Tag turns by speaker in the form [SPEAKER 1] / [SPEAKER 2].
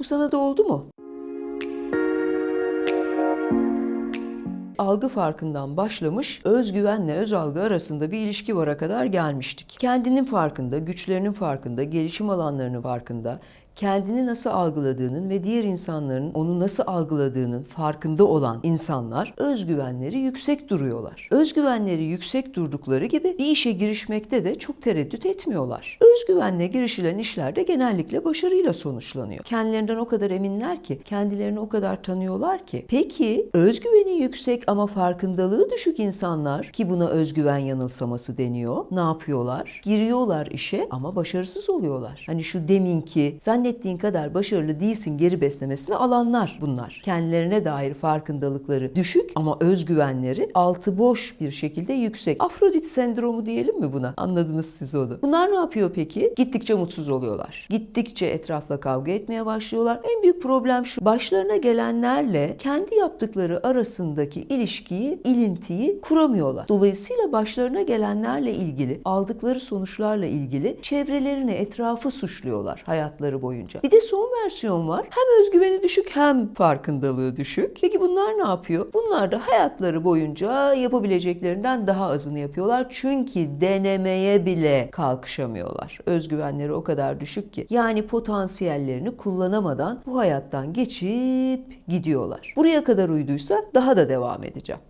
[SPEAKER 1] Bu sana da oldu mu? algı farkından başlamış, özgüvenle öz algı arasında bir ilişki vara kadar gelmiştik. Kendinin farkında, güçlerinin farkında, gelişim alanlarının farkında, kendini nasıl algıladığının ve diğer insanların onu nasıl algıladığının farkında olan insanlar özgüvenleri yüksek duruyorlar. Özgüvenleri yüksek durdukları gibi bir işe girişmekte de çok tereddüt etmiyorlar. Özgüvenle girişilen işlerde genellikle başarıyla sonuçlanıyor. Kendilerinden o kadar eminler ki, kendilerini o kadar tanıyorlar ki. Peki özgüveni yüksek ama farkındalığı düşük insanlar ki buna özgüven yanılsaması deniyor. Ne yapıyorlar? Giriyorlar işe ama başarısız oluyorlar. Hani şu deminki zannettiğin kadar başarılı değilsin geri beslemesini alanlar bunlar. Kendilerine dair farkındalıkları düşük ama özgüvenleri altı boş bir şekilde yüksek. Afrodit sendromu diyelim mi buna? Anladınız siz onu. Bunlar ne yapıyor peki? Gittikçe mutsuz oluyorlar. Gittikçe etrafla kavga etmeye başlıyorlar. En büyük problem şu. Başlarına gelenlerle kendi yaptıkları arasındaki ilişkiyi, ilintiyi kuramıyorlar. Dolayısıyla başlarına gelenlerle ilgili, aldıkları sonuçlarla ilgili çevrelerini, etrafı suçluyorlar hayatları boyunca. Bir de son versiyon var. Hem özgüveni düşük hem farkındalığı düşük. Peki bunlar ne yapıyor? Bunlar da hayatları boyunca yapabileceklerinden daha azını yapıyorlar. Çünkü denemeye bile kalkışamıyorlar. Özgüvenleri o kadar düşük ki. Yani potansiyellerini kullanamadan bu hayattan geçip gidiyorlar. Buraya kadar uyduysa daha da devam edeceğim.